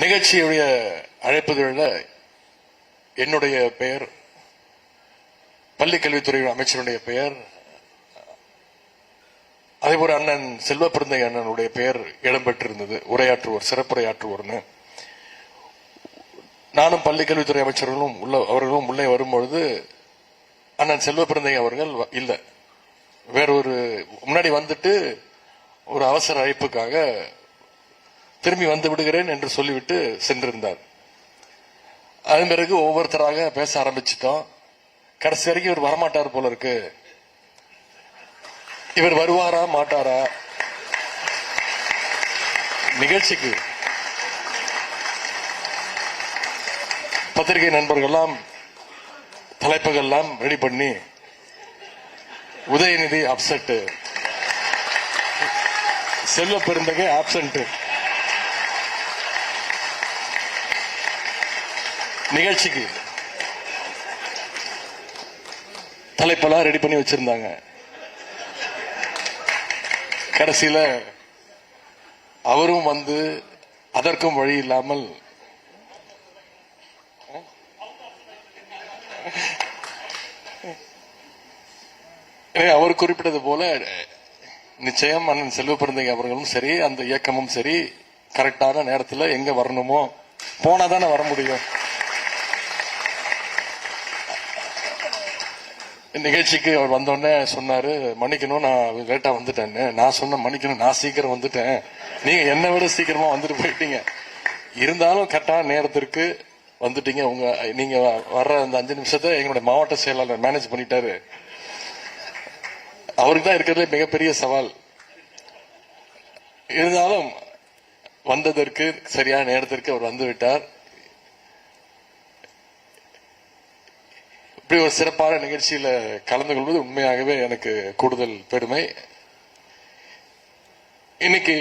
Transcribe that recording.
நிகழ்ச்சியுடைய அழைப்புகளில் என்னுடைய பெயர் பள்ளி கல்வித்துறை அமைச்சருடைய பெயர் அதேபோல அண்ணன் செல்வ பிறந்தை அண்ணனுடைய பெயர் இடம்பெற்றிருந்தது. உரையாற்றுவோர் சிறப்புரையாற்றுவோர்னு. நானும் பள்ளி கல்வித்துறை அமைச்சர்களும் உள்ள அவர்களும் உள்ளே வரும்பொழுது அண்ணன் செல்வ பிறந்தை அவர்கள் வ- இல்ல. வேறொரு முன்னாடி வந்துட்டு ஒரு அவசர அழைப்புக்காக திரும்பி வந்து விடுகிறேன் என்று சொல்லிவிட்டு சென்றிருந்தார். அதன் பிறகு ஒவ்வொருத்தராக பேச ஆரம்பிச்சிட்டோம். கடைசி வரைக்கும் இவர் வரமாட்டார் போல இருக்கு. இவர் வருவாரா மாட்டாரா? நிகழ்ச்சிக்கு. பத்திரிகை நண்பர்கள்லாம் தலைப்புகள்லாம் ரெடி பண்ணி உதயநிதி அப்செட் செல்வ பெருந்தகை ஆப்சென்ட் நிகழ்ச்சிக்கு தலைப்பெல்லாம் ரெடி பண்ணி வச்சிருந்தாங்க. கடைசியில அவரும் வந்து அதற்கும் வழி இல்லாமல் அவர் குறிப்பிட்டது போல நிச்சயம் அண்ணன் செல்வ பிறந்தகை அவர்களும் சரி அந்த இயக்கமும் சரி கரெக்டான நேரத்தில் எங்க வரணுமோ போனா தானே வர முடியும். நிகழ்ச்சிக்கு அவர் வந்தோடனே சொன்னாரு மன்னிக்கணும் நான் லேட்டா வந்துட்டேன்னு. நான் சொன்ன மன்னிக்கணும் நான் சீக்கிரம் வந்துட்டேன். நீங்க என்னை விட சீக்கிரமா வந்துட்டு போயிட்டீங்க. இருந்தாலும் கரெக்டான நேரத்திற்கு வந்துட்டீங்க. உங்க நீங்க வர்ற அந்த அஞ்சு நிமிஷத்தை எங்களுடைய மாவட்ட செயலாளர் மேனேஜ் பண்ணிட்டாரு. அவருக்கு தான் இருக்கிறதுல மிகப்பெரிய சவால். இருந்தாலும் வந்ததற்கு சரியான நேரத்திற்கு அவர் வந்து விட்டார். இப்படி ஒரு சிறப்பான நிகழ்ச்சியில் கலந்து கொள்வது உண்மையாகவே எனக்கு கூடுதல் பெருமை. இன்னைக்கு